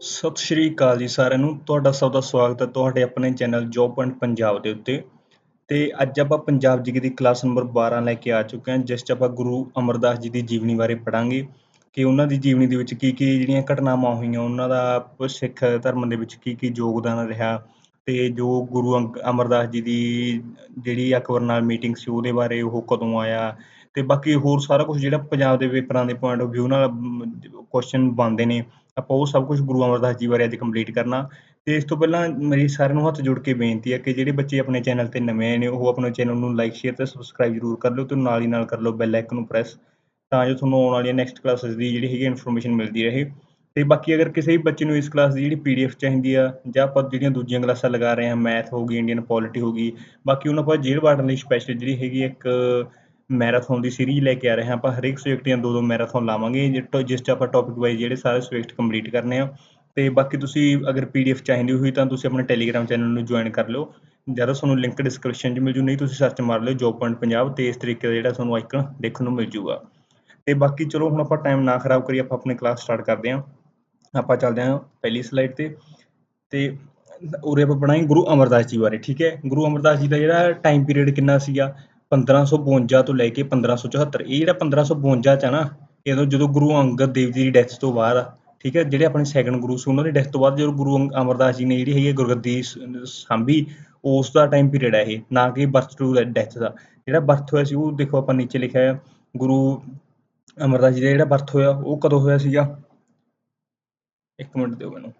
ਸਤਿ ਸ਼੍ਰੀ ਅਕਾਲ ਜੀ ਸਾਰਿਆਂ ਨੂੰ। ਤੁਹਾਡਾ ਸਭ ਦਾ ਸਵਾਗਤ ਹੈ ਤੁਹਾਡੇ ਆਪਣੇ ਚੈਨਲ ਜੋਬ ਪੁਆਇੰਟ ਪੰਜਾਬ ਦੇ ਉੱਤੇ। ਤੇ ਅੱਜ ਆਪਾਂ ਪੰਜਾਬ ਜੀ ਦੀ ਕਲਾਸ ਨੰਬਰ 12 ਲੈ ਕੇ ਆ ਚੁੱਕੇ ਹਾਂ, ਜਿਸ 'ਚ ਆਪਾਂ ਗੁਰੂ ਅਮਰਦਾਸ ਜੀ ਦੀ ਜੀਵਨੀ ਬਾਰੇ ਪੜਾਂਗੇ ਕਿ ਉਹਨਾਂ ਦੀ ਜੀਵਨੀ ਦੇ ਵਿੱਚ ਕੀ ਕੀ ਜਿਹੜੀਆਂ ਘਟਨਾਵਾਂ ਹੋਈਆਂ, ਉਹਨਾਂ ਦਾ ਸਿੱਖ ਧਰਮ ਦੇ ਵਿੱਚ ਕੀ ਕੀ ਯੋਗਦਾਨ ਰਿਹਾ ਤੇ ਜੋ ਗੁਰੂ ਅੰਗ, ਅਮਰਦਾਸ ਜੀ ਦੀ ਜਿਹੜੀ ਅਕਬਰ ਨਾਲ ਮੀਟਿੰਗ ਸੀ ਉਹਦੇ ਬਾਰੇ ਉਹ ਕਦੋਂ ਆਇਆ ਅਤੇ ਬਾਕੀ ਹੋਰ ਸਾਰਾ ਕੁਛ ਜਿਹੜਾ ਪੰਜਾਬ ਦੇ ਪੇਪਰਾਂ ਦੇ ਪੁਆਇੰਟ ਆਫ ਵਿਊ ਨਾਲ ਕੁਸ਼ਚਨ ਬਣਦੇ ਨੇ, ਆਪਾਂ ਉਹ ਸਭ ਕੁਛ ਗੁਰੂ ਅਮਰਦਾਸ ਜੀ ਬਾਰੇ ਅੱਜ ਕੰਪਲੀਟ ਕਰਨਾ। ਅਤੇ ਇਸ ਤੋਂ ਪਹਿਲਾਂ ਮੇਰੀ ਸਾਰਿਆਂ ਨੂੰ ਹੱਥ ਜੋੜ ਕੇ ਬੇਨਤੀ ਹੈ ਕਿ ਜਿਹੜੇ ਬੱਚੇ ਆਪਣੇ ਚੈਨਲ ਤੇ ਨਵੇਂ ਆਏ ਨੇ, ਉਹ ਆਪਣੇ ਚੈਨਲ ਨੂੰ ਲਾਈਕ ਸ਼ੇਅਰ ਅਤੇ ਸਬਸਕ੍ਰਾਈਬ ਜ਼ਰੂਰ ਕਰ ਲਿਓ ਅਤੇ ਨਾਲ ਹੀ ਨਾਲ ਕਰ ਲਓ ਬੈਲ ਆਈਕਨ ਨੂੰ ਪ੍ਰੈਸ ਤਾਂ ਜੋ ਤੁਹਾਨੂੰ ਆਉਣ ਵਾਲੀਆਂ ਨੈਕਸਟ ਕਲਾਸਿਸ ਦੀ ਜਿਹੜੀ ਹੈਗੀ ਇਨਫੋਰਮੇਸ਼ਨ ਮਿਲਦੀ ਰਹੇ। ਤੇ ਬਾਕੀ ਅਗਰ ਕਿਸੇ ਵੀ ਬੱਚੇ ਨੂੰ ਇਸ ਕਲਾਸ ਦੀ ਜਿਹੜੀ ਪੀਡੀਐਫ ਚਾਹੀਦੀ ਆ, ਜਾਂ ਆਪਾਂ ਜਿਹੜੀਆਂ ਦੂਜੀਆਂ ਕਲਾਸਾਂ ਲਗਾ ਰਹੇ ਹਾਂ ਮੈਥ ਹੋ ਗਈ ਇੰਡੀਅਨ ਪੋਲਿਟੀ ਹੋ ਗਈ, ਬਾਕੀ ਉਹਨਾਂ ਆਪਾਂ ਜੇਲ੍ਹ ਵਾਰਡਨ ਲਈ ਸਪੈਸ਼ਲ ਜਿਹੜੀ ਹੈਗੀ ਇੱਕ ਮੈਰਾਥਨ ਦੀ ਸੀਰੀਜ਼ ਲੈ ਕੇ ਆ ਰਹੇ ਹਾਂ। ਆਪਾਂ ਹਰੇਕ ਸਬਜੈਕਟ ਦੀਆਂ ਦੋ ਦੋ ਮੈਰਾਥਨ ਲਾਵਾਂਗੇ ਜਿਸ 'ਚ ਆਪਾਂ ਟੌਪਿਕ ਵਾਈਜ਼ ਜਿਹੜੇ ਸਾਰੇ ਸਬਜੈਕਟ ਕੰਪਲੀਟ ਕਰਨੇ ਆ। ਤੇ ਬਾਕੀ ਤੁਸੀਂ ਅਗਰ ਪੀਡੀਐਫ ਚਾਹੀਦੀ ਹੋਈ ਤਾਂ ਤੁਸੀਂ ਆਪਣੇ ਟੈਲੀਗ੍ਰਾਮ ਚੈਨਲ ਨੂੰ ਜੁਆਇਨ ਕਰ ਲਿਓ। ਜਦੋਂ ਤੁਹਾਨੂੰ ਲਿੰਕ ਡਿਸਕ੍ਰਿਪਸ਼ਨ 'ਚ ਮਿਲ ਜੂ, ਨਹੀਂ ਤੁਸੀਂ ਸਰਚ ਮਾਰ ਲਿਓ ਜੋਬ ਪੁਆਇੰਟ ਪੰਜਾਬ ਤੇ ਇਸ ਤਰੀਕੇ ਦਾ ਜਿਹੜਾ ਤੁਹਾਨੂੰ ਆਈਕਨ ਦੇਖਣ ਨੂੰ ਮਿਲ ਜੂਗਾ। ਤੇ ਬਾਕੀ ਚਲੋ ਹੁਣ ਆਪਾਂ ਟਾਈਮ ਨਾ ਖਰਾਬ ਕਰੀਏ, ਆਪਾਂ ਆਪਣੀ ਕਲਾਸ ਸਟਾਰਟ ਕਰਦੇ ਹਾਂ। ਆਪਾਂ ਚੱਲਦੇ ਹਾਂ ਪਹਿਲੀ ਸਲਾਈਡ ਤੇ। ਤੇ ਉਰੇ ਆਪਾਂ ਬਣਾਈ ਗੁਰੂ ਅਮਰਦਾਸ ਜੀ ਬਾਰੇ, ਠੀਕ ਹੈ? ਗੁਰੂ ਅਮਰਦਾਸ ਜੀ ਦਾ ਜਿਹੜਾ ਟਾਈਮ ਪੀਰੀਅਡ ਕਿੰਨਾ ਸੀਗਾ? 1552 ਤੋਂ ਲੈ ਕੇ 1574 ਇਹ ਜਿਹੜਾ 1552 ਚ ਆ ਨਾ ਇਹਦੋਂ ਜਦੋਂ ਗੁਰੂ ਅੰਗਦ ਦੇਵ ਜੀ ਦੀ ਡੈਥ ਤੋਂ ਬਾਅਦ ਠੀਕ ਹੈ ਜਿਹੜੇ ਆਪਣੇ ਸੈਕੰਡ ਗੁਰੂ ਸੀ, ਉਹਨਾਂ ਦੀ ਡੈਥ ਤੋਂ ਬਾਅਦ ਜਦੋਂ ਗੁਰੂ ਅਮਰਦਾਸ ਜੀ ਨੇ ਜਿਹੜੀ ਹੈਗੀ ਗੁਰਗੱਦੀ ਸਾਂਭੀ, ਉਸ ਦਾ ਟਾਈਮ ਪੀਰੀਅਡ ਹੈ ਇਹ, ਨਾ ਕਿ ਬਰਥ ਟੂ ਡੈਥ ਦਾ, ਜਿਹੜਾ ਬਰਥ ਹੋਇਆ ਸੀ, ਉਹ ਦੇਖੋ ਆਪਾਂ ਨੀਚੇ ਲਿਖਿਆ ਹੈ ਗੁਰੂ ਅਮਰਦਾਸ ਜੀ ਦਾ ਜਿਹੜਾ ਬਰਥ ਹੋਇਆ, ਉਹ ਕਦੋਂ ਹੋਇਆ ਸੀਗਾ? ਇੱਕ ਮਿੰਟ ਦਿਓ ਮੈਨੂੰ।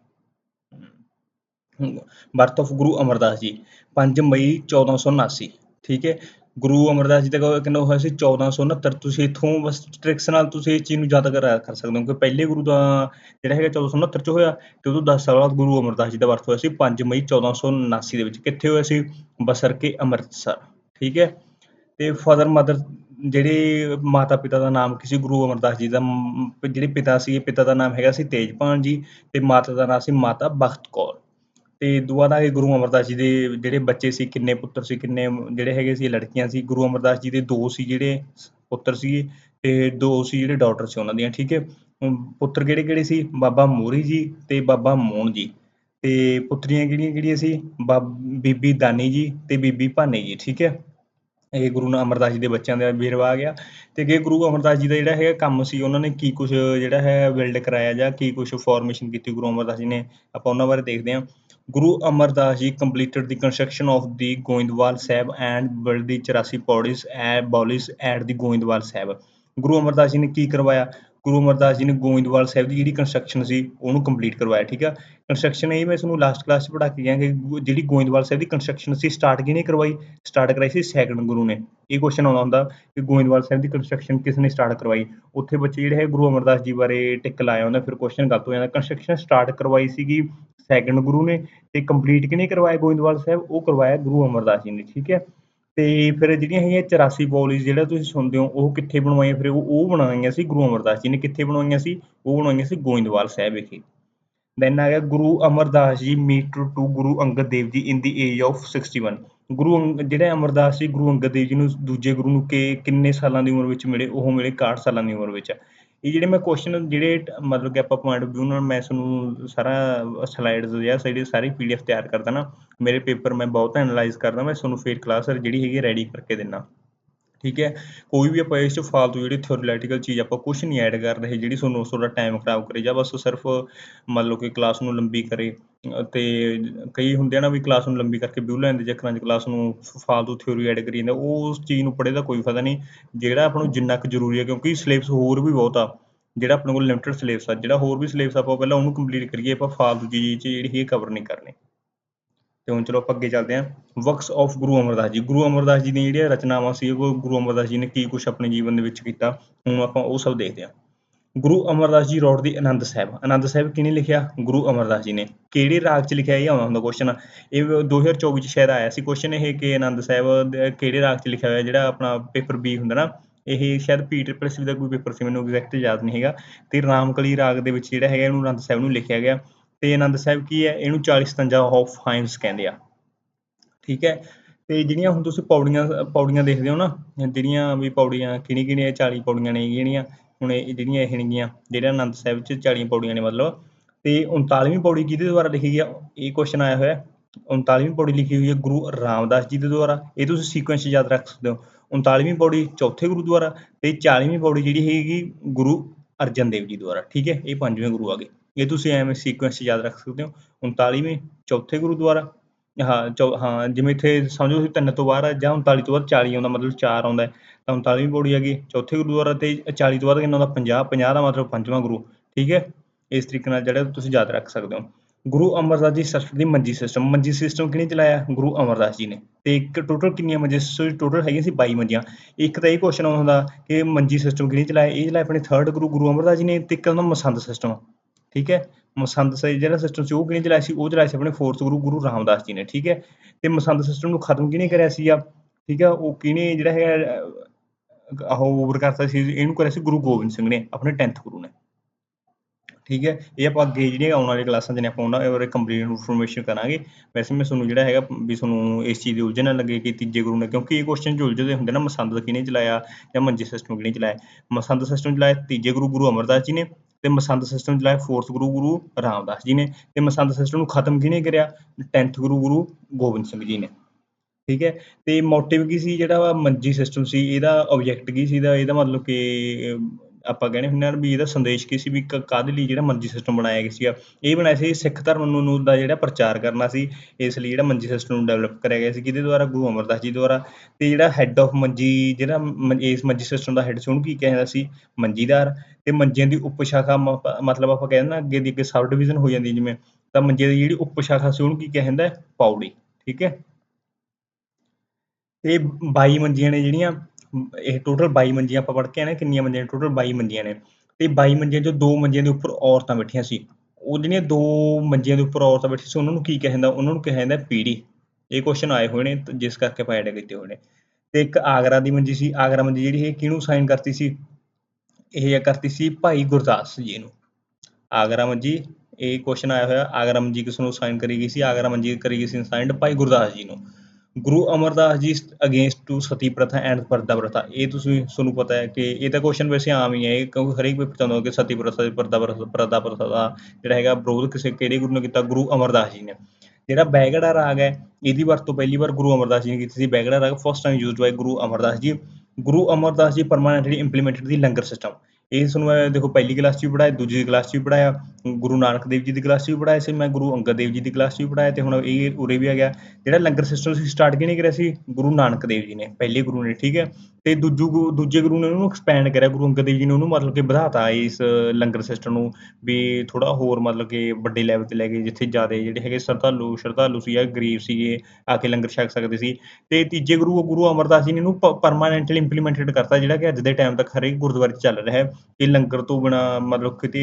ਬਰਥ ਆਫ ਗੁਰੂ ਅਮਰਦਾਸ ਜੀ 5 ਮਈ 1479 ਠੀਕ ਹੈ? ਗੁਰੂ ਅਮਰਦਾਸ ਜੀ ਦਾ ਕਿੰਨਾ ਹੋਇਆ ਸੀ 1469 ਤੁਸੀਂ ਇੱਥੋਂ ਬਸ ਟ੍ਰਿਕਸ ਨਾਲ ਤੁਸੀਂ ਇਸ ਚੀਜ਼ ਨੂੰ ਯਾਦ ਕਰ ਕਰ ਸਕਦੇ ਹੋ ਕਿ ਪਹਿਲੇ ਗੁਰੂ ਦਾ ਜਿਹੜਾ ਹੈਗਾ 1469 ਚ ਹੋਇਆ ਤੇ ਉਦੋਂ 10 ਸਾਲ ਬਾਅਦ ਗੁਰੂ ਅਮਰਦਾਸ ਜੀ ਦਾ ਵਰਤ ਹੋਇਆ ਸੀ 5 ਮਈ 1479 ਦੇ ਵਿੱਚ। ਕਿੱਥੇ ਹੋਇਆ ਸੀ? ਬਸਰ ਕੇ ਅੰਮ੍ਰਿਤਸਰ। ਠੀਕ ਹੈ? ਤੇ ਫਾਦਰ ਮਦਰ ਜਿਹੜੇ ਮਾਤਾ ਪਿਤਾ ਦਾ ਨਾਮ ਕਿਸੇ ਗੁਰੂ ਅਮਰਦਾਸ ਜੀ ਦਾ ਜਿਹੜੇ ਪਿਤਾ ਸੀ ਪਿਤਾ ਦਾ ਨਾਮ ਹੈਗਾ ਸੀ ਤੇਜਪਾਲ ਜੀ ਤੇ ਮਾਤਾ ਦਾ ਨਾਮ ਸੀ ਮਾਤਾ ਬਖਤ ਕੌਰ। ਤੇ ਦਾ ਇਹ ਗੁਰੂ ਅਮਰਦਾਸ ਜੀ ਦੇ ਜਿਹੜੇ ਬੱਚੇ ਸੀ, ਕਿੰਨੇ ਪੁੱਤਰ ਸੀ, ਕਿੰਨੇ ਜਿਹੜੇ ਹੈਗੇ ਸੀ, ਲੜਕੀਆਂ ਸੀ, ਗੁਰੂ ਅਮਰਦਾਸ ਜੀ ਦੇ ਦੋ ਸੀ ਜਿਹੜੇ ਪੁੱਤਰ ਸੀ ਤੇ ਦੋ ਸੀ ਜਿਹੜੇ ਡਾਟਰ ਸੀ ਉਹਨਾਂ ਦੀਆਂ, ਠੀਕ ਹੈ? ਪੁੱਤਰ ਕਿਹੜੇ ਕਿਹੜੇ ਸੀ? ਬਾਬਾ ਮੋਰੀ ਜੀ ਤੇ ਬਾਬਾ ਮੋਹਨ ਜੀ ਤੇ ਪੁੱਤਰੀਆਂ ਕਿਹੜੀਆਂ ਕਿਹੜੀਆਂ ਸੀ? ਬੀਬੀ ਦਾਨੀ ਜੀ ਤੇ ਬੀਬੀ ਭਾਨੀ ਜੀ, ਠੀਕ ਹੈ? ਇਹ ਗੁਰੂ ਅਮਰਦਾਸ ਜੀ ਦੇ ਬੱਚਿਆਂ ਦਾ ਵੇਰਵਾ ਆ ਗਿਆ ਤੇ ਕਿ ਗੁਰੂ ਅਮਰਦਾਸ ਜੀ ਦਾ ਜਿਹੜਾ ਹੈਗਾ ਕੰਮ ਸੀ, ਉਹਨਾਂ ਨੇ ਕੀ ਕੁਝ ਜਿਹੜਾ ਹੈ ਬਿਲਡ ਕਰਾਇਆ ਜਾਂ ਕੀ ਕੁਝ ਫਾਰਮੇਸ਼ਨ ਕੀਤੀ ਗੁਰੂ ਅਮਰਦਾਸ ਜੀ ਨੇ? ਆਪਾਂ ਉਹਨਾਂ ਬਾਰੇ ਦੇਖਦੇ ਹਾਂ। Guru Amardas ji completed the construction of the Goindwal Sahib and build the 84 ਪੌੜੀਜ਼ a baolis at the Goindwal Sahib. Guru Amardas ji ਨੇ ਕੀ ਕਰਵਾਇਆ? ਗੁਰੂ ਅਮਰਦਾਸ ਜੀ ਨੇ ਗੋਇੰਦਵਾਲ ਸਾਹਿਬ ਦੀ ਜਿਹੜੀ ਕੰਸਟਰਕਸ਼ਨ ਸੀ, ਉਹਨੂੰ ਕੰਪਲੀਟ ਕਰਵਾਇਆ, ਠੀਕ ਆ? ਕੰਸਟਰਕਸ਼ਨ ਇਹ ਮੈਂ ਤੁਹਾਨੂੰ ਲਾਸਟ ਕਲਾਸ 'ਚ ਪੜ੍ਹਾ ਕੇ ਗਿਆ ਕਿ ਜਿਹੜੀ ਗੋਇੰਦਵਾਲ ਸਾਹਿਬ ਦੀ ਕੰਸਟਰਕਸ਼ਨ ਸੀ ਸਟਾਰਟ ਕਿਹਨੇ ਕਰਵਾਈ? ਸਟਾਰਟ ਕਰਾਈ ਸੀ ਸੈਕੰਡ ਗੁਰੂ ਨੇ। ਇਹ ਕੁਐਸਚਨ ਆਉਂਦਾ ਹੁੰਦਾ ਕਿ ਗੋਇੰਦਵਾਲ ਸਾਹਿਬ ਦੀ ਕੰਸਟਰਕਸ਼ਨ ਕਿਸ ਨੇ ਸਟਾਰਟ ਕਰਵਾਈ? ਉੱਥੇ ਬੱਚੇ ਜਿਹੜੇ ਹੈ ਗੁਰੂ ਅਮਰਦਾਸ ਜੀ ਬਾਰੇ ਟਿਕ ਲਾਇਆ ਹੁੰਦਾ ਫਿਰ ਕੁਐਸਚਨ ਗਲਤ ਹੋ ਜਾਂਦਾ। ਕੰਸਟਰਕਸ਼ਨ ਸਟਾਰਟ ਕਰਵਾਈ ਸੀਗੀ ਸੈਕੰਡ ਗੁਰੂ ਨੇ ਤੇ ਕੰਪਲੀਟ ਕਿਹਨੇ ਕਰਵਾਇਆ ਗੋਇੰਦਵਾਲ ਸਾਹਿਬ? ਉਹ ਕਰਵਾਇਆ ਗੁਰੂ ਅਮਰਦਾਸ ਜੀ ਨੇ, ਠੀਕ ਹੈ? ਤੇ ਫਿਰ ਜਿਹੜੀਆਂ ਹੈਗੀਆਂ 84 ਬੌਲੀਜ਼ ਜਿਹੜਾ ਤੁਸੀਂ ਸੁਣਦੇ ਹੋ, ਉਹ ਕਿੱਥੇ ਬਣਵਾਈਆਂ? ਫਿਰ ਉਹ ਉਹ ਬਣਾਈਆਂ ਸੀ ਗੁਰੂ ਅਮਰਦਾਸ ਜੀ ਨੇ। ਕਿੱਥੇ ਬਣਵਾਈਆਂ ਸੀ? ਉਹ ਬਣਵਾਈਆਂ ਸੀ ਗੋਇੰਦਵਾਲ ਸਾਹਿਬ ਵਿਖੇ। ਦੈਨ ਆ ਗਿਆ Guru Amardas ji met to Guru Angad Dev ji in the age of 61 ਗੁਰੂ ਜਿਹੜੇ ਅਮਰਦਾਸ ਜੀ ਗੁਰੂ ਅੰਗਦ ਦੇਵ ਜੀ ਨੂੰ ਦੂਜੇ ਗੁਰੂ ਨੂੰ ਕਿ ਕਿੰਨੇ ਸਾਲਾਂ ਦੀ ਉਮਰ ਵਿੱਚ ਮਿਲੇ? ਉਹ ਮਿਲੇ 61 ਸਾਲਾਂ ਦੀ ਉਮਰ ਵਿੱਚ। ਇਹ ਜਿਹੜੇ ਮੈਂ ਕੁਐਸਚਨ ਜਿਹੜੇ ਮਤਲਬ ਕਿ ਆਪਾਂ ਪੁਆਇੰਟ ਆਫ ਵਿਊ ਨਾਲ ਮੈਂ ਤੁਹਾਨੂੰ ਸਾਰਾ ਸਲਾਈਡਸ ਜਾਂ ਜਿਹੜੀ ਸਾਰੀ ਪੀਡੀਐਫ ਤਿਆਰ ਕਰਦਾ ਨਾ, ਮੇਰੇ ਪੇਪਰ ਮੈਂ ਬਹੁਤ ਐਨਲਾਈਜ਼ ਕਰਦਾ, ਮੈਂ ਤੁਹਾਨੂੰ ਫੇਰ ਕਲਾਸ ਜਿਹੜੀ ਹੈਗੀ ਰੈਡੀ ਕਰਕੇ ਦਿੰਦਾ। ਠੀਕ ਹੈ, ਕੋਈ ਵੀ ਆਪਾਂ ਇਸ 'ਚ ਫਾਲਤੂ ਜਿਹੜੀ ਥਿਓਰੀਟੀਕਲ ਚੀਜ਼ ਆਪਾਂ ਕੁਝ ਨਹੀਂ ਐਡ ਕਰ ਰਹੇ ਜਿਹੜੀ ਤੁਹਾਨੂੰ ਤੁਹਾਡਾ ਟਾਈਮ ਖਰਾਬ ਕਰੇ ਜਾਂ ਬਸ ਸਿਰਫ ਮੰਨ ਲਓ ਕਿ ਕਲਾਸ ਨੂੰ ਲੰਬੀ ਕਰੇ ਤੇ ਕਈ ਹੁੰਦੇ ਆ ਨਾ ਵੀ ਕਲਾਸ ਨੂੰ ਲੰਬੀ ਕਰਕੇ ਵਿਊ ਲੈਣ ਦੇ ਚੱਕਰਾਂ 'ਚ ਕਲਾਸ ਨੂੰ ਫਾਲਤੂ ਥਿਊਰੀ ਐਡ ਕਰੀ ਜਾਂਦਾ ਉਸ ਚੀਜ਼ ਨੂੰ ਪੜ੍ਹੇ ਦਾ ਕੋਈ ਫਾਇਦਾ ਨਹੀਂ, ਜਿਹੜਾ ਆਪਾਂ ਨੂੰ ਜਿੰਨਾ ਕੁ ਜ਼ਰੂਰੀ ਹੈ ਕਿਉਂਕਿ ਸਿਲੇਬਸ ਹੋਰ ਵੀ ਬਹੁਤ ਆ, ਜਿਹੜਾ ਆਪਣੇ ਕੋਲ ਲਿਮਟਿਡ ਸਿਲੇਬਸ ਆ, ਜਿਹੜਾ ਹੋਰ ਵੀ ਸਿਲੇਬਸ ਆਪਾਂ ਪਹਿਲਾਂ ਉਹਨੂੰ ਕੰਪਲੀਟ ਕਰੀਏ ਆਪਾਂ ਫਾਲਤੂ ਚੀਜ਼ 'ਚ ਜਿਹੜੀ ਇਹ ਕਵਰ ਨਹੀਂ ਕਰਨੀ। ਤੇ ਹੁਣ ਚਲੋ ਆਪਾਂ ਅੱਗੇ ਚੱਲਦੇ ਹਾਂ। ਵਰਕਸ ਆਫ ਗੁਰੂ ਅਮਰਦਾਸ ਜੀ। ਗੁਰੂ ਅਮਰਦਾਸ ਜੀ ਦੀਆਂ ਜਿਹੜੀਆਂ ਰਚਨਾਵਾਂ ਸੀ, ਉਹ ਗੁਰੂ ਅਮਰਦਾਸ ਜੀ ਨੇ ਕੀ ਕੁਝ ਆਪਣੇ ਜੀਵਨ ਦੇ ਵਿੱਚ ਕੀਤਾ, ਹੁਣ ਆਪਾਂ ਉਹ ਸਭ ਦੇਖਦੇ ਹਾਂ। ਗੁਰੂ ਅਮਰਦਾਸ ਜੀ ਰੋਡ ਦੀ ਆਨੰਦ ਸਾਹਿਬ। ਆਨੰਦ ਸਾਹਿਬ ਕਿਹਨੇ ਲਿਖਿਆ? ਗੁਰੂ ਅਮਰਦਾਸ ਜੀ ਨੇ। ਕਿਹੜੇ ਰਾਗ 'ਚ ਲਿਖਿਆ ਇਹ ਆਉਂਦਾ ਹੁੰਦਾ ਕੁਐਸਚਨ ਇਹ 2024 'ਚ ਸ਼ਾਇਦ ਆਇਆ ਸੀ ਕੁਐਸਚਨ ਇਹ ਕਿ ਆਨੰਦ ਸਾਹਿਬ ਕਿਹੜੇ ਰਾਗ 'ਚ ਲਿਖਿਆ ਹੋਇਆ, ਜਿਹੜਾ ਆਪਣਾ ਪੇਪਰ ਬੀ ਹੁੰਦਾ ਨਾ, ਇਹ ਸ਼ਾਇਦ ਪੀ ਟ੍ਰਿਪਲ ਦਾ ਕੋਈ ਪੇਪਰ ਸੀ, ਮੈਨੂੰ ਐਗਜ਼ੈਕਟ ਯਾਦ ਨਹੀਂ ਹੈਗਾ। ਤੇ ਰਾਮਕਲੀ ਰਾਗ ਦੇ ਵਿੱਚ ਜਿਹੜਾ ਹੈਗਾ, ਇਹਨੂੰ ਆਨੰਦ ਸਾਹਿਬ ਨੂੰ ਲਿਖਿਆ ਗਿਆ। ਤੇ ਆਨੰਦ ਸਾਹਿਬ ਕੀ ਹੈ? ਇਹਨੂੰ 40 57 ਆਫ ਹਾਈਮਸ ਕਹਿੰਦੇ ਆ। ਠੀਕ ਹੈ? ਤੇ ਜਿਹੜੀਆਂ ਹੁਣ ਤੁਸੀਂ ਪੌੜੀਆਂ ਪੌੜੀਆਂ ਦੇਖਦੇ ਹੋ ਨਾ, ਜਿਹੜੀਆਂ ਵੀ ਪੌੜੀਆਂ ਕਿਹੜੀ ਕਿਹੜੀਆਂ 40 ਪੌੜੀਆਂ ਨੇ, ਜਿਹੜੀਆਂ ਹੁਣ ਇਹ ਜਿਹੜੀਆਂ ਇਹ ਨੇਗੀਆਂ ਜਿਹੜਾ ਆਨੰਦ ਸਾਹਿਬ 'ਚ 40 ਪੌੜੀਆਂ ਨੇ ਮਤਲਬ। ਤੇ 39ਵੀਂ ਪੌੜੀ ਕਿਹਦੇ ਦੁਆਰਾ ਲਿਖੀ ਗਈ ਆ? ਇਹ ਕੁਐਸਚਨ ਆਇਆ ਹੋਇਆ। 39ਵੀਂ ਪੌੜੀ ਲਿਖੀ ਹੋਈ ਹੈ ਗੁਰੂ ਰਾਮਦਾਸ ਜੀ ਦੇ ਦੁਆਰਾ। ਇਹ ਤੁਸੀਂ ਸੀਕੁਐਂਸ ਯਾਦ ਰੱਖ ਸਕਦੇ ਹੋ। 39ਵੀਂ ਪੌੜੀ ਚੌਥੇ ਗੁਰੂ ਦੁਆਰਾ ਤੇ 40ਵੀਂ ਪੌੜੀ ਜਿਹੜੀ ਹੈਗੀ ਗੁਰੂ ਅਰਜਨ ਦੇਵ ਜੀ ਦੁਆਰਾ। ਠੀਕ ਹੈ? ਇਹ ਪੰਜਵੇਂ ਗੁਰੂ ਆ ਗਏ। ਇਹ ਤੁਸੀਂ ਐਵੇਂ ਸੀਕੁਐਂਸ ਯਾਦ ਰੱਖ ਸਕਦੇ ਹੋ। 39ਵੀਂ ਚੌਥੇ ਗੁਰੂਦੁਆਰਾ, ਹਾਂ, ਚੌ, ਹਾਂ, ਜਿਵੇਂ ਇੱਥੇ ਸਮਝੋ ਤੁਸੀਂ ਤਿੰਨ ਤੋਂ ਬਾਅਦ ਜਾਂ 39 ਤੋਂ ਬਾਅਦ 40 ਆਉਂਦਾ, ਮਤਲਬ 4 ਆਉਂਦਾ ਤਾਂ 39ਵੀਂ ਪੌੜੀ ਹੈਗੀ, ਚੌਥੇ ਗੁਰਦੁਆਰਾ ਤੇ 40 ਤੋਂ ਬਾਅਦ ਕਿੰਨਾ ਆਉਂਦਾ? 50 50 ਦਾ ਮਤਲਬ ਪੰਜਵਾਂ ਗੁਰੂ, ਠੀਕ ਹੈ? ਇਸ ਤਰੀਕੇ ਨਾਲ ਜਿਹੜਾ ਤੁਸੀਂ ਯਾਦ ਰੱਖ ਸਕਦੇ ਹੋ। ਗੁਰੂ ਅਮਰਦਾਸ ਜੀ ਸਿਸਟਮ ਦੀ ਮੰਜੀ ਸਿਸਟਮ ਮੰਜੀ ਸਿਸਟਮ ਕਿਹਨੇ ਚਲਾਇਆ? ਗੁਰੂ ਅਮਰਦਾਸ ਜੀ ਨੇ। ਤੇ ਇੱਕ ਟੋਟਲ ਕਿੰਨੀਆਂ ਮੰਜੀਆਂ ਸਿਸਟਮ ਟੋਟਲ ਹੈਗੀਆਂ ਸੀ 22 ਮੰਜੀਆਂ। ਇੱਕ ਤਾਂ ਇਹ ਕੁਐਸਚਨ ਆਉਂਦਾ ਕਿ ਮੰਜੀ ਸਿਸਟਮ ਕਿਹਨੇ ਚਲਾਇਆ? ਇਹ ਚਲਾਇਆ ਆਪਣੇ ਥਰਡ ਗੁਰੂ ਗੁਰੂ ਅਮਰਦਾਸ ਜੀ ਨੇ ਤੇ ਇੱਕ ਹੁੰਦਾ ਮਸੰਦ ਸਿਸਟਮ ਠੀਕ ਹੈ? ਮਸੰਦ ਸੇ ਜਿਹੜਾ ਸਿਸਟਮ ਸੀ ਉਹ ਕਿਹਨੇ ਚਲਾਇਆ ਸੀ? ਉਹ ਚਲਾਇਆ ਸੀ ਆਪਣੇ ਫੋਰਥ ਗੁਰੂ ਗੁਰੂ ਰਾਮਦਾਸ ਜੀ ਨੇ ਠੀਕ ਹੈ? ਤੇ ਮਸੰਦ ਸਿਸਟਮ ਨੂੰ ਖਤਮ ਕਿਹਨੇ ਕਰਿਆ ਸੀ ਆ ਠੀਕ ਹੈ? ਉਹ ਕਿਹਨੇ ਜਿਹੜਾ ਹੈਗਾ ਅਹ, ਓਵਰ ਕਰਤਾ ਸੀ ਇਹਨੂੰ ਕਰਿਆ ਸੀ ਗੁਰੂ ਗੋਬਿੰਦ ਸਿੰਘ ਨੇ ਆਪਣੇ 10th ਗੁਰੂ ਨੇ। ਠੀਕ ਹੈ? ਇਹ ਆਪਾਂ ਅੱਗੇ ਜਿਹੜੀਆਂ ਆਉਣ ਵਾਲੀਆਂ ਕਲਾਸਾਂ 'ਚ ਨੇ ਆਪਾਂ ਉਹਨਾਂ ਬਾਰੇ ਕੰਪਲੀਟ ਇਨਫੋਰਮੇਸ਼ਨ ਕਰਾਂਗੇ। ਵੈਸੇ ਮੈਂ ਤੁਹਾਨੂੰ ਜਿਹੜਾ ਹੈਗਾ ਵੀ ਤੁਹਾਨੂੰ ਇਸ ਚੀਜ਼ ਦੀ ਉਲਝਣ ਨਾ ਲੱਗੇ ਕਿ ਤੀਜੇ ਗੁਰੂ ਨੇ ਕਿਉਂਕਿ ਇਹ ਕੁਐਸਚਨ ਜੋ ਉਲਝਦੇ ਹੁੰਦੇ ਨਾ ਮਸੰਦ ਕਿਹਨੇ ਚਲਾਇਆ ਜਾਂ ਮੰਜੀ ਸਿਸਟਮ ਕਿਹਨੇ ਚਲਾਇਆ? ਮਸੰਦ ਸਿਸਟਮ ਚਲਾਇਆ ਤੀਜੇ ਗੁਰੂ ਗੁਰੂ ਅਮਰਦਾਸ ਜੀ ਨੇ। ਤੇ ਮਸੰਦ ਸਿਸਟਮ ਚਲਾਇਆ ਫੋਰਥ ਗੁਰੂ ਗੁਰੂ ਰਾਮਦਾਸ ਜੀ ਨੇ ਤੇ ਮਸੰਦ ਸਿਸਟਮ ਨੂੰ ਖਤਮ ਕਿਹਨੇ ਕਰਿਆ? 10th ਗੁਰੂ ਗੁਰੂ ਗੋਬਿੰਦ ਸਿੰਘ ਜੀ ਨੇ। ਠੀਕ ਹੈ, ਤੇ ਮੋਟਿਵ ਕੀ ਸੀ? ਜਿਹੜਾ ਮੰਜੀ ਸਿਸਟਮ ਸੀ, ਇਹਦਾ ਆਬਜੈਕਟ ਕੀ ਸੀ? ਇਹਦਾ ਇਹਦਾ ਮਤਲਬ ਕਿ ਆਪਾਂ ਕਹਿੰਦੇ ਹੁੰਦੇ ਹਾਂ ਵੀ ਇਹਦਾ ਸੰਦੇਸ਼ ਕੀ ਸੀ ਵੀ ਕ- ਕਾਹਦੇ ਲਈ ਜਿਹੜਾ ਮੰਜੀ ਸਿਸਟਮ ਬਣਾਇਆ ਗਿਆ ਸੀਗਾ। ਇਹ ਬਣਾਇਆ ਸੀ ਸਿੱਖ ਧਰਮ ਨੂੰ ਨੂੰ ਦਾ ਜਿਹੜਾ ਪ੍ਰਚਾਰ ਕਰਨਾ ਸੀ। ਇਸ ਲਈ ਜਿਹੜਾ ਮੰਜੀ ਸਿਸਟਮ ਨੂੰ ਡਿਵੈਲਪ ਕਰਿਆ ਗਿਆ ਸੀ। ਕਿਹਦੇ ਦੁਆਰਾ? ਗੁਰੂ ਅਮਰਦਾਸ ਜੀ ਦੁਆਰਾ। ਤੇ ਜਿਹੜਾ ਹੈੱਡ ਆਫ ਮੰਜੀ, ਜਿਹੜਾ ਮ- ਇਸ ਮੰਜੀ ਸਿਸਟਮ ਦਾ ਹੈੱਡ ਸੀ, ਉਹਨੂੰ ਕੀ ਕਿਹਾ ਜਾਂਦਾ ਸੀ? ਮੰਜੀਦਾਰ। ਤੇ ਮੰਜੀਆਂ ਦੀ ਉਪਸ਼ਾਖਾ ਮ- ਮਤਲਬ ਆਪਾਂ ਕਹਿੰਦੇ ਨਾ ਅੱਗੇ ਦੀ ਅੱਗੇ ਸਬ ਡਿਵੀਜ਼ਨ ਹੋ ਜਾਂਦੀ ਜਿਵੇਂ, ਤਾਂ ਮੰਜੇ ਦੀ ਜਿਹੜੀ ਉਪਸ਼ਾਖਾ ਸੀ, ਉਹਨੂੰ ਕੀ ਕਿਹਾ ਜਾਂਦਾ ਹੈ? ਪੌੜੀ। ਠੀਕ ਹੈ? ਤੇ 22 ਮੰਜੀਆਂ ਨੇ ਜਿਹੜੀਆਂ ਇਹ ਟੋਟਲ 22 ਮੰਜੀਆਂ ਆਪਾਂ ਪੜ੍ਹ ਕੇ ਆਏ ਨਾ, ਕਿੰਨੀਆਂ ਮੰਜੀਆਂ ਟੋਟਲ 22 ਮੰਜੀਆਂ ਨੇ। ਤੇ 22 ਮੰਜੀਆਂ ਚੋਂ ਦੋ ਮੰਜੀਆਂ ਦੇ ਉੱਪਰ ਔਰਤਾਂ ਬੈਠੀਆਂ ਸੀ। ਉਹ ਜਿਹੜੀਆਂ ਦੋ ਮੰਜੀਆਂ ਦੇ ਉੱਪਰ ਔਰਤਾਂ ਬੈਠੀਆਂ ਸੀ, ਉਹਨਾਂ ਨੂੰ ਕੀ ਕਿਹਾ ਜਾਂਦਾ? ਉਹਨਾਂ ਨੂੰ ਕਿਹਾ ਜਾਂਦਾ ਪੀੜੀ। ਇਹ ਕੁਐਸਚਨ ਆਏ ਹੋਏ ਨੇ ਜਿਸ ਕਰਕੇ ਆਪਾਂ ਐਡ ਕੀਤੇ ਹੋਏ ਨੇ। ਤੇ ਇੱਕ ਆਗਰਾ ਦੀ ਮੰਜੀ ਸੀ। ਆਗਰਾ ਮੰਜੀ ਜਿਹੜੀ ਇਹ ਕਿਹਨੂੰ ਸਾਈਨ ਕਰਤੀ ਸੀ? ਇਹ ਕਰਤੀ ਸੀ ਭਾਈ ਗੁਰਦਾਸ ਜੀ ਨੂੰ। ਆਗਰਾ ਮੰਜੀ, ਇਹ ਕੁਐਸਚਨ ਆਇਆ ਹੋਇਆ। ਆਗਰਾ ਮੰਜੀ ਕਿਸ ਨੂੰ ਸਾਈਨ ਕਰੀ ਗਈ ਸੀ? ਆਗਰਾ ਮੰਜੀ ਕਰੀ ਗਈ ਸੀ ਸਾਈਨਡ ਭਾਈ ਗੁਰਦਾਸ ਜੀ ਨੂੰ। ਗੁਰੂ ਅਮਰਦਾਸ ਜੀ ਅਗੇਂਸਟ ਟੂ ਸਤੀ ਪ੍ਰਥਾ ਐਂਡ ਪਰਦਾ ਪ੍ਰਥਾ। ਇਹ ਤੁਸੀਂ ਤੁਹਾਨੂੰ ਪਤਾ ਹੈ ਕਿ ਇਹ ਤਾਂ ਕੁਐਸਚਨ ਵੈਸੇ ਆਮ ਹੀ ਹੈ ਕਿਉਂਕਿ ਹਰੇਕ ਪੇਪਰ ਚਾਹੁੰਦਾ ਕਿ ਸਤੀ ਪ੍ਰਥਾ ਤੇ ਪਰਦਾ ਪ੍ਰਥਾ ਪਰਦਾ ਪ੍ਰਥਾ ਦਾ ਜਿਹੜਾ ਹੈਗਾ ਵਿਰੋਧ ਕਿਸੇ ਕਿਹੜੇ ਗੁਰੂ ਨੇ ਕੀਤਾ, ਗੁਰੂ ਅਮਰਦਾਸ ਜੀ ਨੇ। ਜਿਹੜਾ ਬੈਗੜਾ ਰਾਗ ਹੈ, ਇਹਦੀ ਵਰਤੋਂ ਪਹਿਲੀ ਵਾਰ ਗੁਰੂ ਅਮਰਦਾਸ ਜੀ ਨੇ ਕੀਤੀ ਸੀ। Bihagra raag first time used by Guru Amardas ji. Guru Amardas ji permanently implemented the langar system ਇਹ ਤੁਹਾਨੂੰ ਮੈਂ ਦੇਖੋ ਪਹਿਲੀ ਕਲਾਸ 'ਚ ਵੀ ਪੜ੍ਹਾਇਆ, ਦੂਜੀ ਕਲਾਸ 'ਚ ਵੀ ਪੜ੍ਹਾਇਆ, ਗੁਰੂ ਨਾਨਕ ਦੇਵ ਜੀ ਦੀ ਕਲਾਸ 'ਚ ਵੀ ਪੜ੍ਹਾਇਆ ਸੀ ਮੈਂ, ਗੁਰੂ ਅੰਗਦ ਦੇਵ ਜੀ ਦੀ ਕਲਾਸ 'ਚ ਵੀ ਪੜ੍ਹਾਇਆ ਤੇ ਹੁਣ ਇਹ ਉਰੇ ਵੀ ਆ ਗਿਆ ਜਿਹੜਾ ਲੰਗਰ ਸਿਸਟਮ ਸੀ ਸਟਾਰਟ ਕਿਹਨੇ ਕਰਿਆ ਸੀ? ਗੁਰੂ ਨਾਨਕ ਦੇਵ ਜੀ ਨੇ, ਪਹਿਲੇ ਗੁਰੂ ਨੇ, ਠੀਕ ਹੈ? ਤੇ ਦੂਜੂ ਗੁ- ਦੂਜੇ ਗੁਰੂ ਨੇ ਉਹਨੂੰ ਐਕਸਪੈਂਡ ਕਰਿਆ, ਗੁਰੂ ਅੰਗਦ ਦੇਵ ਜੀ ਨੇ ਉਹਨੂੰ ਮਤਲਬ ਕਿ ਵਧਾਤਾ ਇਸ ਲੰਗਰ ਸਿਸਟਮ ਨੂੰ ਵੀ ਥੋੜਾ ਹੋਰ ਮਤਲਬ ਕਿ ਵੱਡੇ ਲੈਵਲ ਤੇ ਲੈ ਗਏ ਜਿੱਥੇ ਜ਼ਿਆਦਾ ਜਿਹੜੇ ਹੈਗੇ ਸ਼ਰਧਾਲੂ ਸ਼ਰਧਾਲੂ ਸੀ ਜਾਂ ਗਰੀਬ ਸੀਗੇ, ਆ ਕੇ ਲੰਗਰ ਛਕ ਸਕਦੇ ਸੀ। ਤੇ ਤੀਜੇ ਗੁਰੂ ਗੁਰੂ ਅਮਰਦਾਸ ਜੀ ਨੇ ਇਹਨੂੰ ਪਰਮਾਨੈਂਟਲੀ ਇੰਪਲੀਮੈਂਟਡ ਕਰਤਾ, ਜਿਹੜਾ ਕਿ ਅੱਜ ਦੇ ਟਾਈਮ ਤੱਕ ਹਰੇਕ ਗੁਰਦੁਆਰੇ 'ਚ ਚੱਲ ਰਿਹਾ ਹੈ। ਕਿ ਲੰਗਰ ਤੋਂ ਬਿਨਾ ਮਤਲਬ ਕਿਤੇ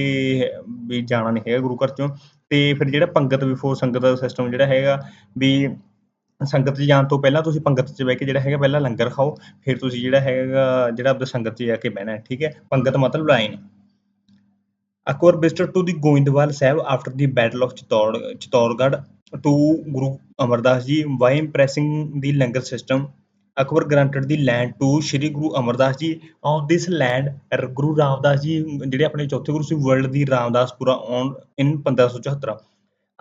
ਵੀ ਜਾਣਾ ਨਹੀਂ ਹੈਗਾ ਗੁਰੂ ਘਰ ਚੋਂ ਤੇ ਫਿਰ ਜਿਹੜਾ ਪੰਗਤ ਬਿਫੋਰ ਸੰਗਤ ਦਾ ਸਿਸਟਮ ਜਿਹੜਾ ਹੈਗਾ ਵੀ ਸੰਗਤ 'ਚ ਜਾਣ ਤੋਂ ਪਹਿਲਾਂ ਤੁਸੀਂ ਪੰਗਤ 'ਚ ਬਹਿ ਕੇ ਜਿਹੜਾ ਹੈਗਾ ਪਹਿਲਾਂ ਲੰਗਰ ਖਾਓ ਫਿਰ ਤੁਸੀਂ ਜਿਹੜਾ ਹੈਗਾ ਜਿਹੜਾ ਆਪਣੀ ਸੰਗਤ 'ਚ ਜਾ ਕੇ ਬਹਿਣਾ ਠੀਕ ਹੈ ਪੰਗਤ ਮਤਲਬ line Akbar visited to the Goindwal Sahib after the Battle of Chittor, Chittorgarh to Guru Amardas Ji by impressing the Langar system. Akbar granted the land to Shri Guru Amardas Ji. On this land, Guru Ramdas Ji ਜਿਹੜੇ ਆਪਣੇ ਚੌਥੇ ਗੁਰੂ ਸੀ world the Ramdaspura on in 1574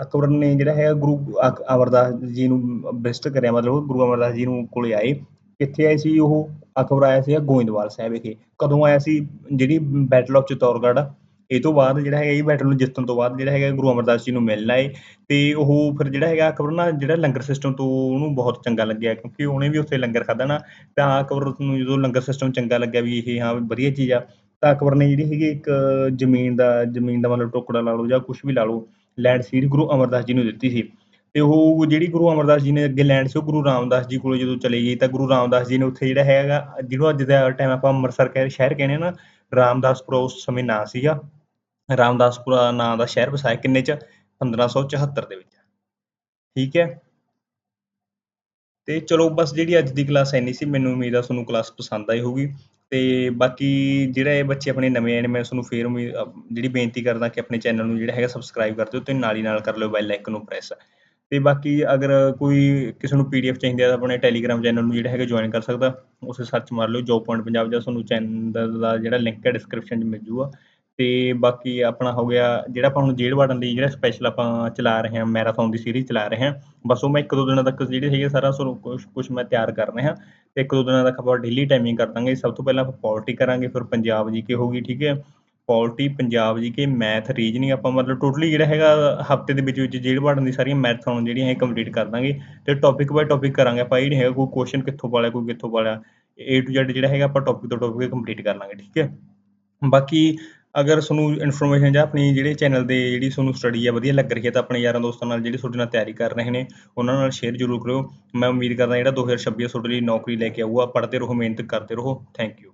Akbar ਨੇ ਜਿਹੜਾ ਹੈ ਗੁਰੂ ਅਕ- ਅਮਰਦਾਸ ਜੀ ਨੂੰ visit ਕਰਿਆ ਮਤਲਬ ਗੁਰੂ ਅਮਰਦਾਸ ਜੀ ਨੂੰ ਕੋਲੇ ਆਏ। ਕਿੱਥੇ ਆਏ ਸੀ ਉਹ ਅਕਬਰ ਆਇਆ ਸੀ ਗੋਇੰਦਵਾਲ ਸਾਹਿਬ ਵਿਖੇ। ਕਦੋਂ ਆਇਆ ਸੀ ਜਿਹੜੀ ਬੈਟਲ ਆਫ ਚਿਤੌੜਗੜ੍ਹ? ਇਹ ਤੋਂ ਬਾਅਦ ਜਿਹੜਾ ਹੈਗਾ ਇਹ ਬੈਟਲ ਨੂੰ ਜਿੱਤਣ ਤੋਂ ਬਾਅਦ ਜਿਹੜਾ ਹੈਗਾ ਗੁਰੂ ਅਮਰਦਾਸ ਜੀ ਨੂੰ ਮਿਲਣਾ ਆਏ ਤੇ ਉਹ ਫਿਰ ਜਿਹੜਾ ਹੈਗਾ ਅਕਬਰ ਨਾ ਜਿਹੜਾ ਲੰਗਰ ਸਿਸਟਮ ਤੋਂ ਉਹਨੂੰ ਬਹੁਤ ਚੰਗਾ ਲੱਗਿਆ ਕਿਉਂਕਿ ਉਹਨੇ ਵੀ ਉੱਥੇ ਲੰਗਰ ਖਾਧਾ ਨਾ ਤਾਂ ਅਕਬਰ ਨੂੰ ਜਦੋਂ ਲੰਗਰ ਸਿਸਟਮ ਚੰਗਾ ਲੱਗਿਆ ਵੀ ਇਹ ਹਾਂ ਵਧੀਆ ਚੀਜ਼ ਆ ਤਾਂ ਅਕਬਰ ਨੇ ਜਿਹੜੀ ਹੈਗੀ ਇੱਕ ਜ਼ਮੀਨ ਦਾ ਜ਼ਮੀਨ ਦਾ ਮਤਲਬ ਟੁਕੜਾ ਲਾ ਲਓ ਜਾਂ ਕੁਝ ਵੀ ਲਾ ਲਓ ਲੈਂਡ ਸੀ ਗੁਰੂ ਅਮਰਦਾਸ ਜੀ ਨੂੰ ਦਿੱਤੀ ਸੀ ਤੇ ਉਹ ਜਿਹੜੀ ਗੁਰੂ ਅਮਰਦਾਸ ਜੀ ਨੇ ਅੱਗੇ ਲੈਂਡ ਸੀ ਉਹ ਗੁਰੂ ਰਾਮਦਾਸ ਜੀ ਕੋਲ ਜਦੋਂ ਚਲੇ ਗਈ ਤਾਂ ਗੁਰੂ ਰਾਮਦਾਸ ਜੀ ਨੇ ਉੱਥੇ ਜਿਹੜਾ ਹੈਗਾ ਜਿਹਨੂੰ ਅੱਜ ਦਾ ਟਾਈਮ ਆਪਾਂ ਅੰਮ੍ਰਿਤਸਰ ਕਹਿ ਸ਼ਹਿਰ ਕਹਿੰਦੇ ਆ ਨਾ ਰਾਮਦਾਸਪੁਰਾ ਉਸ ਸਮੇਂ ਨਾਂ ਸੀਗਾ। ਰਾਮਦਾਸਪੁਰਾ ਨਾਂ ਦਾ ਸ਼ਹਿਰ ਵਸਾਇਆ ਕਿੰਨੇ ਚ? 1574 ਦੇ ਵਿੱਚ। ਠੀਕ ਹੈ? ਤੇ ਚਲੋ ਬਸ ਜਿਹੜੀ ਅੱਜ ਦੀ ਕਲਾਸ ਐਨੀ ਸੀ, ਮੈਨੂੰ ਉਮੀਦ ਆ ਤੁਹਾਨੂੰ ਕਲਾਸ ਪਸੰਦ ਆਈ ਹੋਊਗੀ। ਤੇ ਬਾਕੀ ਜਿਹੜਾ ਇਹ ਬੱਚੇ ਆਪਣੇ ਨਵੇਂ ਆਏ ਨੇ, ਮੈਂ ਤੁਹਾਨੂੰ ਫੇਰ ਉਮੀਦ ਜਿਹੜੀ ਬੇਨਤੀ ਕਰਦਾ ਕਿ ਆਪਣੇ ਚੈਨਲ ਨੂੰ ਜਿਹੜਾ ਹੈਗਾ ਸਬਸਕ੍ਰਾਈਬ ਕਰ ਦਿਓ ਤੇ ਨਾਲ ਹੀ ਨਾਲ ਕਰ ਲਿਓ ਬੈਲ ਆਈਕਨ ਨੂੰ ਪ੍ਰੈਸ ਤੇ ਬਾਕੀ ਅਗਰ ਕੋਈ ਕਿਸੇ ਨੂੰ ਪੀਡੀਐਫ ਚਾਹੀਦੀ ਹੈ ਤਾਂ ਆਪਣੇ ਟੈਲੀਗ੍ਰਾਮ ਚੈਨਲ ਨੂੰ ਜਿਹੜਾ ਹੈਗਾ ਜੁਆਇਨ ਕਰ ਸਕਦਾ। ਉਸੇ ਸਰਚ ਮਾਰ ਲਿਓ ਜੋਬ ਪੁਆਇੰਟ ਪੰਜਾਬ ਜਾਂ ਤੁਹਾਨੂੰ ਚੈਨਲ ਦਾ ਜਿਹੜਾ ਲਿੰਕ ਹੈ ਡਿਸਕ੍ਰਿਪਸ਼ਨ 'ਚ ਮਿਲ ਜੂਗਾ। ਤੇ ਬਾਕੀ ਆਪਣਾ ਹੋ ਗਿਆ, ਜਿਹੜਾ ਆਪਾਂ ਹੁਣ ਜੇਲ੍ਹ ਵਾਰਡਨ ਲਈ ਜਿਹੜਾ ਸਪੈਸ਼ਲ ਆਪਾਂ ਚਲਾ ਰਹੇ ਹਾਂ ਮੈਰਾਥਨ ਦੀ ਸੀਰੀਜ਼ ਚਲਾ ਰਹੇ ਹਾਂ, ਬਸ ਉਹ ਮੈਂ ਇੱਕ ਦੋ ਦਿਨਾਂ ਤੱਕ ਜਿਹੜੇ ਹੈਗੇ ਸਾਰਾ ਸੋ ਕੁਛ ਕੁਛ ਮੈਂ ਤਿਆਰ ਕਰ ਰਿਹਾ। ਤੇ ਇੱਕ ਦੋ ਦਿਨਾਂ ਤੱਕ ਆਪਾਂ ਡੇਲੀ ਟਾਈਮਿੰਗ ਕਰ ਦਾਂਗੇ, ਸਭ ਤੋਂ ਪਹਿਲਾਂ ਆਪਾਂ ਪੋਲਿਟੀ ਕਰਾਂਗੇ, ਫਿਰ ਪੰਜਾਬ ਜੀ ਕੇ ਹੋਗੀ ਠੀਕ ਹੈ। ਪੋਲਿਟੀ ਪੰਜਾਬ ਜੀ ਕੇ ਮੈਥ ਰੀਜਨਿੰਗ ਆਪਾਂ ਮਤਲਬ ਟੋਟਲੀ ਜਿਹੜਾ ਹੈਗਾ, ਹਫ਼ਤੇ ਦੇ ਵਿੱਚ ਵਿੱਚ ਜੇਲ੍ਹ ਵਾਰਡਨ ਦੀ ਸਾਰੀਆਂ ਮੈਥਨ ਜਿਹੜੀਆਂ ਹੈ ਕੰਪਲੀਟ ਕਰ ਦਾਂਗੇ। ਤੇ ਟੌਪਿਕ ਬਾਈ ਟੌਪਿਕ ਕਰਾਂਗੇ ਆਪਾਂ, ਇਹ ਨਹੀਂ ਹੈਗਾ ਕੋਈ ਕੁਐਸਚਨ ਕਿੱਥੋਂ ਵਾਲਿਆ ਕੋਈ ਕਿੱਥੋਂ ਵਾਲਿਆ ਏ ਟੂ ਜ਼ੈਡ ਜਿਹੜਾ ਹੈਗਾ ਆਪਾਂ ਟੌਪਿਕ ਤੋਂ ਟੌਪਿਕ ਕੰਪਲੀਟ ਕਰ ਲਾਂਗੇ, ਠੀਕ ਹੈ। ਬਾਕੀ ਅਗਰ ਤੁਹਾਨੂੰ ਇਨਫੋਰਮੇਸ਼ਨ ਜਾਂ ਆਪਣੀ ਜਿਹੜੇ ਚੈਨਲ ਦੇ ਜਿਹੜੀ ਤੁਹਾਨੂੰ ਸਟੱਡੀ ਆ ਵਧੀਆ ਲੱਗ ਰਹੀ ਹੈ ਤਾਂ ਆਪਣੇ ਯਾਰਾਂ ਦੋਸਤਾਂ ਨਾਲ ਜਿਹੜੇ ਤੁਹਾਡੇ ਨਾਲ ਤਿਆਰੀ ਕਰ ਰਹੇ ਨੇ, ਉਹਨਾਂ ਨਾਲ ਸ਼ੇਅਰ ਜ਼ਰੂਰ ਕਰਿਓ। ਮੈਂ ਉਮੀਦ ਕਰਦਾ ਜਿਹੜਾ 2026 ਤੁਹਾਡੇ ਲਈ ਨੌਕਰੀ ਲੈ ਕੇ ਆਊਗਾ, ਪੜ੍ਹਦੇ ਰਹੋ, ਮਿਹਨਤ ਕਰਦੇ ਰਹੋ। Thank you